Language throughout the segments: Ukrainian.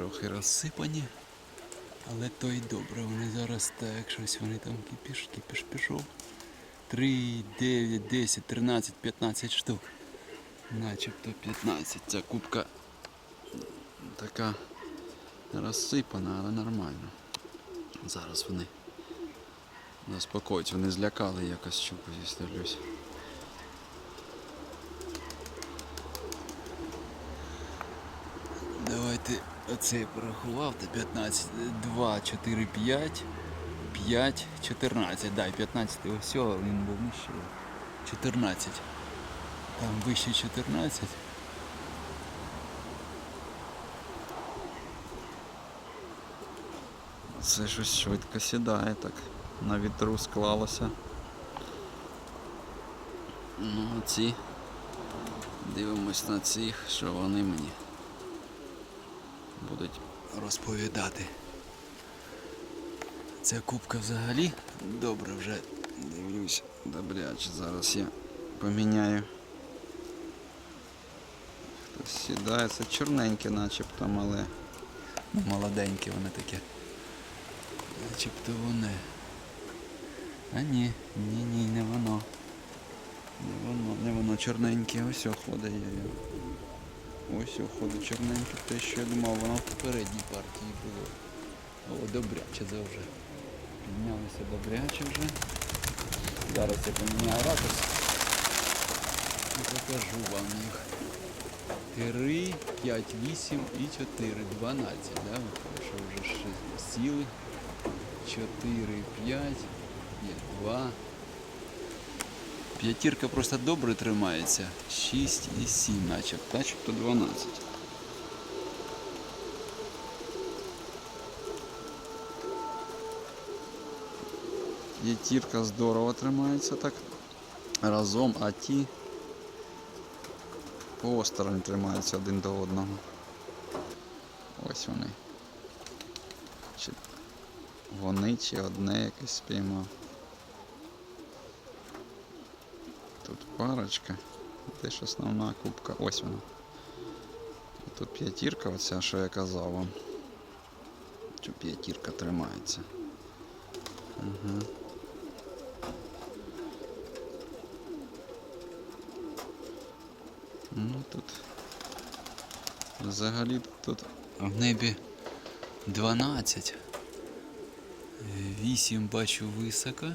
трохи розсипані. Але то й добре, вони зараз так, щось вони там кипіш, кипіш пішов. 3, 9, 10, 13, 15 штук. Начебто 15. Ця кубка така розсипана, але нормально. Зараз вони заспокоються, вони злякали якось щуку зі дивлюсь. Давайте оце порахував, то 15, 2, 4, 5, 5, 14. Дай 15 ось він був нижче. 14. Там вище 14. Це щось швидко сідає так. На вітру склалося. Ну, ці. Дивимось на цих, що вони мені будуть розповідати. Ця кубка взагалі добре вже дивлюсь, добряче. Зараз я поміняю. Хтось сідає, це чорненьке начебто мале. Ну, молоденьке воно таке. Начебто вони. А ні, ні, ні, не воно. Не воно, не воно чорненьке, ось ходить. Ось ходить чорненьке, те, що я думав, воно в попередній партії було. О, добряче це вже. Піднялося добряче вже. Зараз я поміняю ракурс. І покажу вам їх. 3, 5, 8 і 4, 12, да? Що вже ши- сіли. 4, 5, є 2. П'ятірка просто добре тримається. 6 і 7, начебто, начебто 12. П'ятірка здорово тримається так разом, а ті осторонь тримаються один до одного. Ось вони. Чи вони чи одне якесь спіймав. Тут парочка. Де ж основна кубка? Ось вона. Тут п'ятірка, оця, що я казав вам. Що п'ятірка тримається. Угу. Ну тут взагалі тут в небі 12. 8 бачу високо,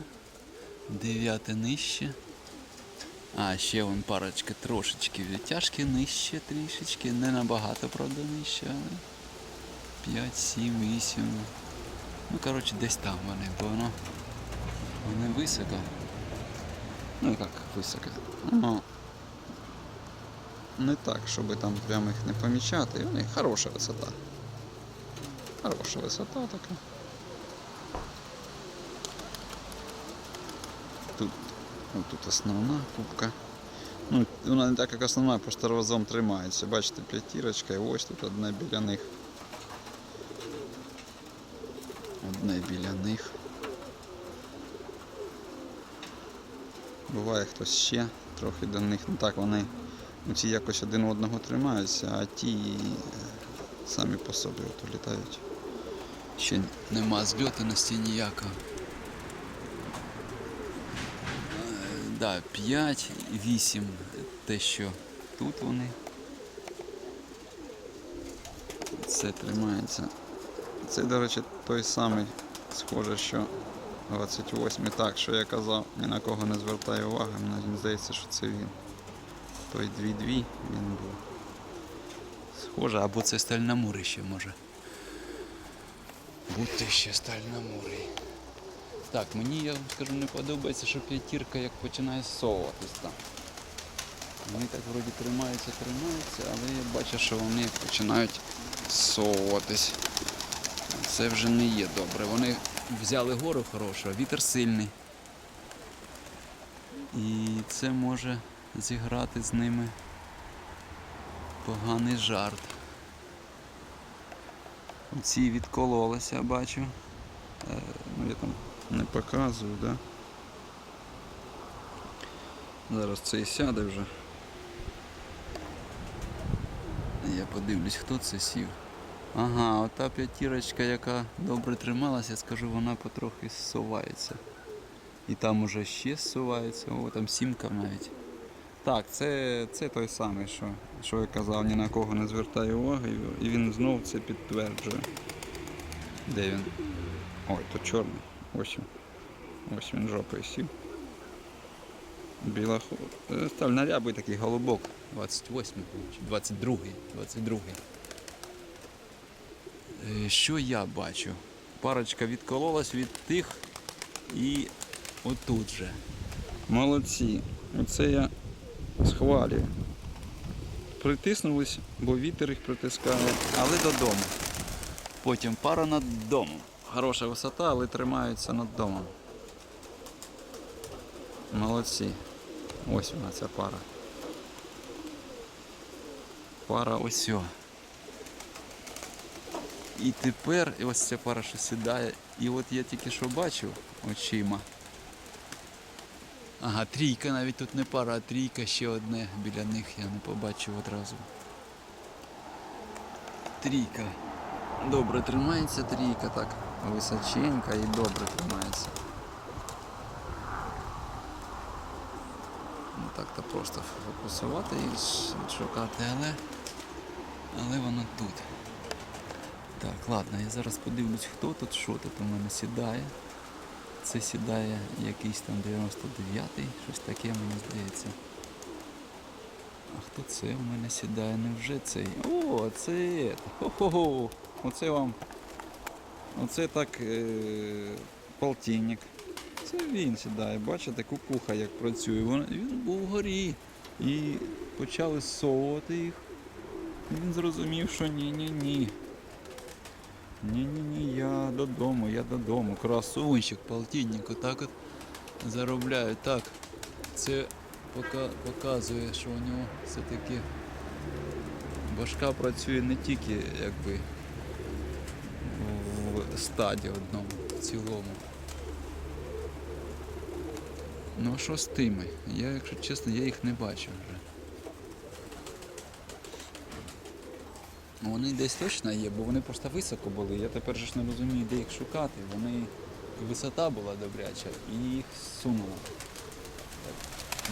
9 нижче. А, ще вон парочка трошечки відтяжки нижче трішечки, не набагато, правда, нижче, але 5, 7, 8. Ну, коротше, десь там вони, бо воно вони високо. Ну як високо. Ну, не так, щоб там прямо їх не помічати. Вони хороша висота. Хороша висота така. Тут, ну, тут основна кубка. Ну, вона не так як основна, просто разом тримається. Бачите, п'ятірочка і ось тут одне біля них. Одне біля них. Буває хтось ще трохи до них. Ну так вони ну, ці якось один одного тримаються, а ті е, самі по собі от літають. Ще нема зльотаності ніякого. Да, 5, 8, те, що тут вони. Це тримається. Це, до речі, той самий, схоже, що 28 так, що я казав, ні на кого не звертаю уваги, мені здається, що це він. Той 2-2 він був. Схоже, або це стальномури ще може. Бути ще стальномурий. Так, мені я скажу не подобається, що п'ятірка як починає совуватись там. Вони так вроді тримаються, тримаються, але я бачу, що вони починають совуватись. Це вже не є добре. Вони взяли гору хорошу, а вітер сильний. І це може зіграти з ними поганий жарт. Ці відкололися, бачу. Е, ну я там не показую, да? Зараз цей сяде вже. Я подивлюсь, хто це сів. Ага, ота п'ятірочка, яка добре трималася, я скажу, вона потрохи зсувається. І там уже ще зсувається, о, там сімка навіть. Так, це, це той самий, що, що я казав, ні на кого не звертаю уваги, і він знов це підтверджує. Де він? Ой, то чорний. Ось. Ось він жопою сів. Біла. Е, Став на рябий такий голубок. 28 чи 22 22 Е, Що я бачу? Парочка відкололась від тих і отут же. Молодці. Оце я схвалюю. Притиснулись, бо вітер їх притискає, але додому. Потім пара над домом. Хороша висота, але тримаються над домом. Молодці. Ось вона ця пара. Пара ось. І тепер ось ця пара, що сідає. І от я тільки що бачив очима. Ага, трійка навіть тут не пара, а трійка ще одне біля них я не побачив одразу. Трійка. Добре тримається трійка, так височенька і добре тримається. Ну так то просто фокусувати і шукати, але, але воно тут. Так, ладно, я зараз подивлюсь, хто тут, що тут у мене сідає. Це сідає якийсь там 99-й, щось таке мені здається. А хто це у мене сідає? Невже цей? О, це! Хо-хо-хо! Оце вам. Оце так е- полтинник. Це він сідає, бачите, кукуха як працює. Він був вгорі. І почали зсовувати їх. Він зрозумів, що ні-ні-ні. Ні-ні-ні, я додому, я додому. Красунчик, полтинник, отак от заробляють. Так, це показує, що у нього все-таки башка працює не тільки якби стаді одному, в цілому. Ну а що з тими? Я, якщо чесно, я їх не бачив вже. Ну, Вони десь точно є, бо вони просто високо були. Я тепер ж не розумію, де їх шукати. Вони висота була добряча і їх сунуло.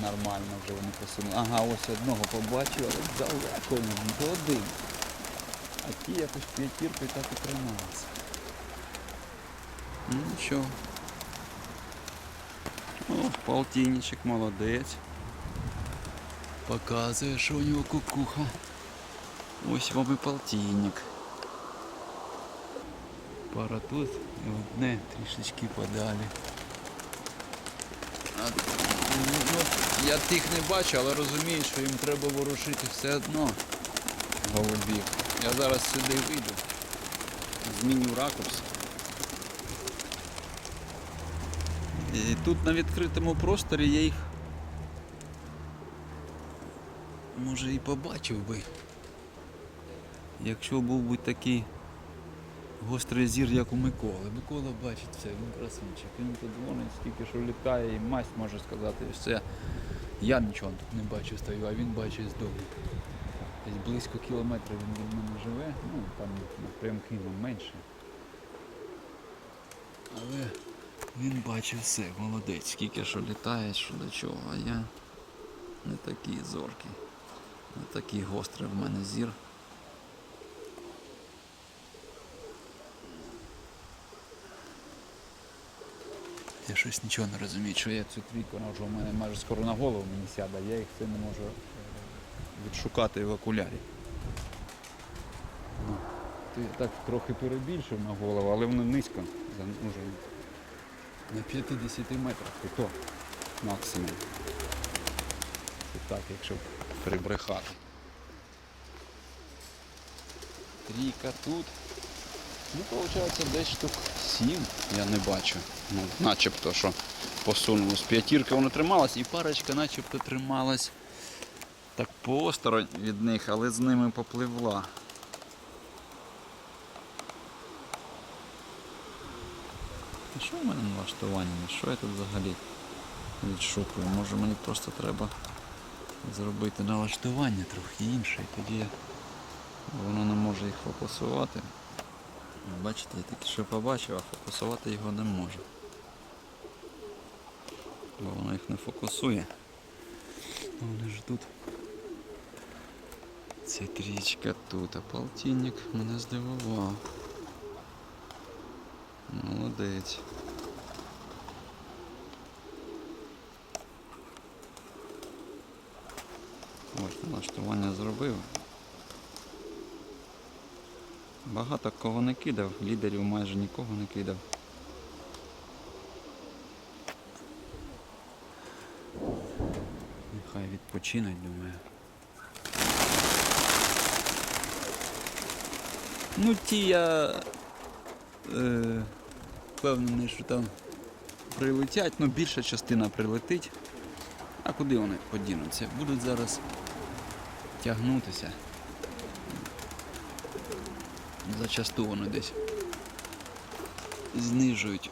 Нормально вже вони посунули. Ага, ось одного побачив, але далеко він, один. А ті якось п'ятіркою так і трималися. Ну нічого. О, полтинничек, молодець. Показує, що у нього кукуха. Ось вам і полтинник. Пара тут і одне трішечки подалі. Ну, я тих не бачу, але розумію, що їм треба ворушити все одно голубів. Я зараз сюди вийду, зміню ракурс. І тут на відкритому просторі я їх може і побачив би. Якщо був би такий гострий зір, як у Миколи. Микола бачить все, він красунчик. Він тут дзвонить, скільки що літає, і масть може сказати, все. Я нічого тут не бачу стою, а він бачить з. Десь близько кілометра він від мене живе, ну там напрямки нам менше. Але він бачить все, молодець, скільки що літає, що до чого, а я не такий зоркий. Не такий гострий в мене зір. Я щось нічого не розумію, що я цю трійку, вона вже у мене майже скоро на голову мені сяде, я їх це не можу відшукати в окулярі. Ну, ти так трохи перебільшив на голову, але воно низько, за- може на 50 метрах, і то максимум. Це так, якщо прибрехати. Трійка тут. Ну, виходить, десь штук 7 я не бачу. Ну, начебто, що посунулось. П'ятірка воно трималась і парочка начебто трималась так посторонь від них, але з ними попливла. А що в мене налаштування? Що я тут взагалі відшукую? Може мені просто треба зробити налаштування трохи інше, і тоді воно не може їх фокусувати. Бачите, я тільки що побачив, а фокусувати його не можу. Бо воно їх не фокусує. Вони ж тут. Ця трічка тут, а полтинник мене здивував. Молодець. Ось налаштування зробив. Багато кого не кидав, лідерів майже нікого не кидав. Нехай відпочинуть, думаю. Ну ті я е, впевнений, що там прилетять, ну більша частина прилетить. А куди вони подінуться? Будуть зараз тягнутися. Зачасту вони десь знижують.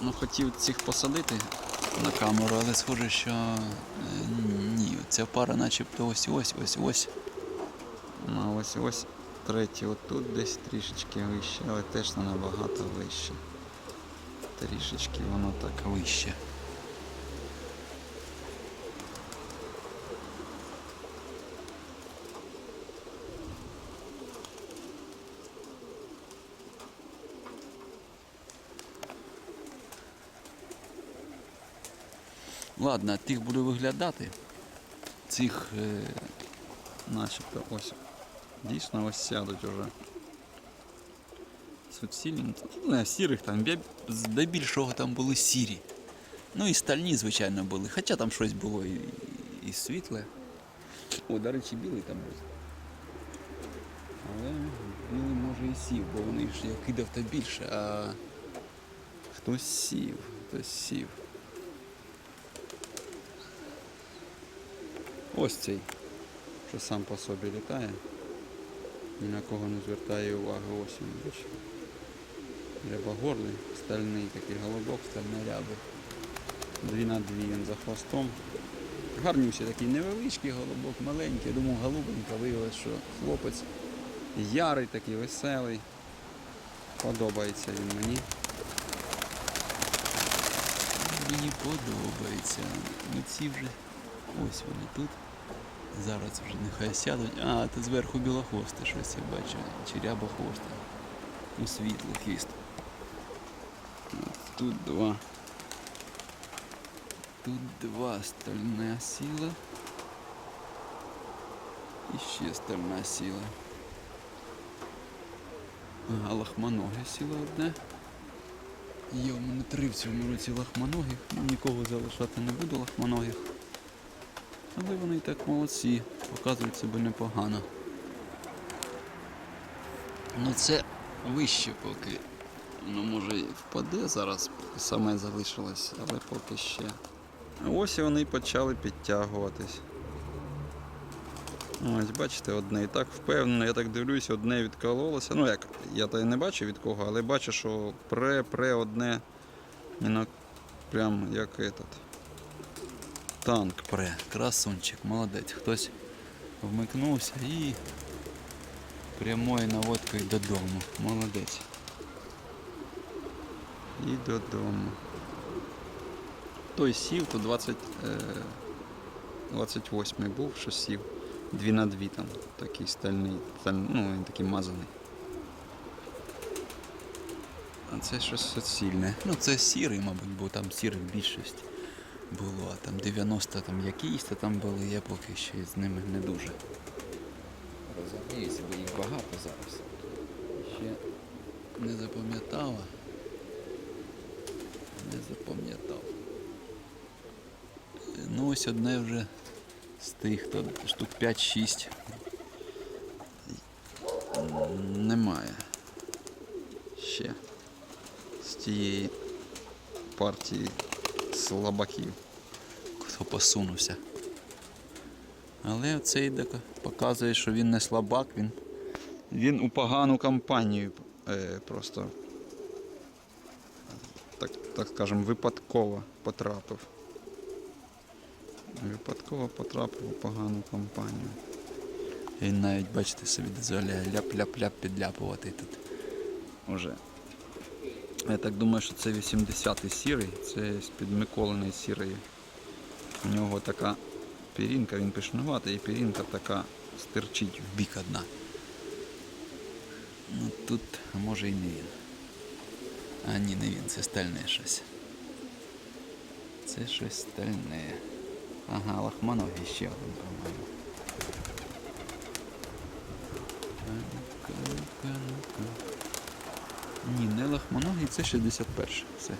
Ну, хотів цих посадити на камеру, але схоже, що е, ні, ця пара начебто ось ось, ось ось третій отут десь трішечки вище, але теж не набагато вище. Трішечки воно так вище. Ладно, тих буду виглядати. Цих е, начебто ось. Дійсно ось сядуть уже. Суцільні, ну, не, сірих там, здебільшого там були сірі. Ну і стальні, звичайно, були. Хоча там щось було і, і світле. О, до речі, білий там був. Але білий може і сів, бо вони ж я кидав та більше, а хтось сів, хтось сів. Ось цей, що сам по собі літає. Ні на кого не звертає уваги ось він, бачите. Рябогорлий, стальний такий голубок, стальний ряби. Дві на дві він за хвостом. Гарнющий такий невеличкий голубок, маленький. Думав, голубенька, виявилось, що хлопець ярий такий, веселий. Подобається він мені. Мені подобається. Ну ці вже ось вони тут. Зараз вже нехай сядуть. А, тут зверху білохвосте щось я бачу. Чи рябохвосте. Ну, світлий хвіст. Тут два. Тут два стальна сила. І ще стальна сила. Ага, лахманоге сила одне. Є у мене три в цьому році лахманогих. Нікого залишати не буду лахманогих. Але вони і так молодці, показують себе непогано. Ну це вище поки. Воно може і впаде зараз, саме залишилось, але поки ще. Ось і вони почали підтягуватись. Ось, бачите, одне і так впевнено, я так дивлюсь, одне відкололося. Ну як, я то й не бачу від кого, але бачу, що пре-пре одне. Прям як этот. Танк пре, красунчик, молодець. Хтось вмикнувся і прямою наводкою додому. Молодець. І додому. Той сів, то 20, е, 28 був, що сів. Дві на дві там, такий стальний, стальний ну він такий мазаний. А це щось суцільне. Ну це сірий, мабуть, бо там сірих більшість було, а там 90 там якісь то там були, я поки ще з ними не дуже. Розуміюся, бо їх багато зараз. Ще не запам'ятала. Не запам'ятав. Ну ось одне вже з тих, то штук 5-6. Немає. Ще з тієї партії слабаків, хто посунувся. Але цей показує, що він не слабак, він, він у погану компанію е, просто, так, так скажемо, випадково потрапив. Випадково потрапив у погану компанію. Він навіть, бачите, собі дозволяє ляп-ляп-ляп підляпувати тут. Уже. Я так думаю, що це 80-й сірий, це з-під Миколиної сірої. У нього така пірінка, він пишнуватий, і пірінка така стирчить в бік одна. Ну тут, а може і не він. А ні, не він, це стальне щось. Це щось стальне. Ага, лахмановий ще один, по-моєму. Ні, не лахмоногий, це 61 Все.